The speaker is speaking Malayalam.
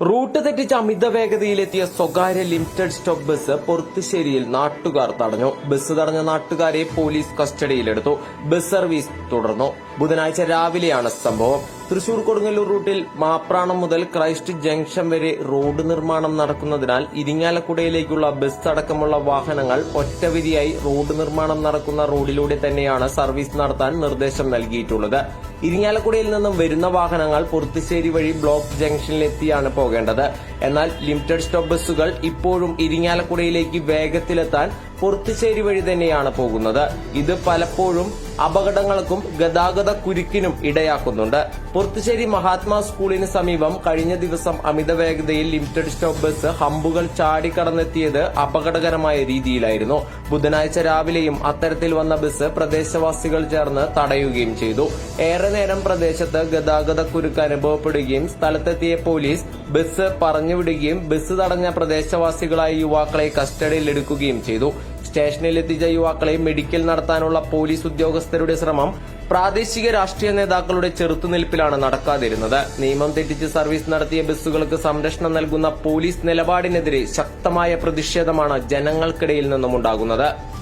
റൂട്ട് തെറ്റിച്ച് അമിത വേഗതയിലെത്തിയ സ്വകാര്യ ലിമിറ്റഡ് സ്റ്റോപ്പ് ബസ് പൊറത്തുശ്ശേരിയിൽ നാട്ടുകാർ തടഞ്ഞു. ബസ് തടഞ്ഞ നാട്ടുകാരെ പോലീസ് കസ്റ്റഡിയിലെടുത്തു. ബസ് സർവീസ് തുടർന്നു. ബുധനാഴ്ച രാവിലെയാണ് സംഭവം. തൃശൂർ കൊടുങ്ങല്ലൂർ റൂട്ടിൽ മാപ്രാണം മുതൽ ക്രൈസ്റ്റ് ജംഗ്ഷൻ വരെ റോഡ് നിർമ്മാണം നടക്കുന്നതിനാൽ ഇരിങ്ങാലക്കുടയിലേക്കുള്ള ബസ് അടക്കമുള്ള വാഹനങ്ങൾ ഒറ്റവിധിയായി റോഡ് നിർമ്മാണം നടക്കുന്ന റോഡിലൂടെ തന്നെയാണ് സർവീസ് നടത്താൻ നിർദ്ദേശം നൽകിയിട്ടുള്ളത്. ഇരിങ്ങാലക്കുടയിൽ നിന്നും വരുന്ന വാഹനങ്ങൾ പൊറത്തുശ്ശേരി വഴി ബ്ലോക്ക് ജംഗ്ഷനിലെത്തിയാണ് പോകേണ്ടത്. എന്നാൽ ലിമിറ്റഡ് സ്റ്റോപ്പ് ബസ്സുകൾ ഇപ്പോഴും ഇരിങ്ങാലക്കുടയിലേക്ക് വേഗത്തിലെത്താൻ പൊറത്തുശ്ശേരി വഴി തന്നെയാണ് പോകുന്നത്. ഇത് പലപ്പോഴും അപകടങ്ങൾക്കും ഗതാഗത കുരുക്കിനും ഇടയാക്കുന്നുണ്ട്. പുർത്തുശ്ശേരി മഹാത്മാ സ്കൂളിന് സമീപം കഴിഞ്ഞ ദിവസം അമിത വേഗതയിൽ ലിമിറ്റഡ് സ്റ്റോപ്പ് ബസ് ഹമ്പുകൾ ചാടിക്കടന്നെത്തിയത് അപകടകരമായ രീതിയിലായിരുന്നു. ബുധനാഴ്ച രാവിലെയും അത്തരത്തിൽ വന്ന ബസ് പ്രദേശവാസികൾ ചേർന്ന് തടയുകയും ചെയ്തു. ഏറെ നേരം പ്രദേശത്ത് ഗതാഗത കുരുക്ക് അനുഭവപ്പെടുകയും സ്ഥലത്തെത്തിയ പോലീസ് ബസ് പറഞ്ഞുവിടുകയും ബസ് തടഞ്ഞ പ്രദേശവാസികളായ യുവാക്കളെ കസ്റ്റഡിയിലെടുക്കുകയും ചെയ്തു. സ്റ്റേഷനിലെത്തിച്ച യുവാക്കളെ മെഡിക്കൽ നടത്താനുള്ള പോലീസ് ഉദ്യോഗസ്ഥരുടെ ശ്രമം പ്രാദേശിക രാഷ്ട്രീയ നേതാക്കളുടെ ചെറുത്തുനിൽപ്പിലാണ് നടക്കാതിരുന്നത്. നിയമം തെറ്റിച്ച് സർവീസ് നടത്തിയ ബസ്സുകൾക്ക് സംരക്ഷണം നൽകുന്ന പോലീസ് നിലപാടിനെതിരെ ശക്തമായ പ്രതിഷേധമാണ് ജനങ്ങൾക്കിടയിൽ നിന്നും ഉണ്ടാകുന്നത്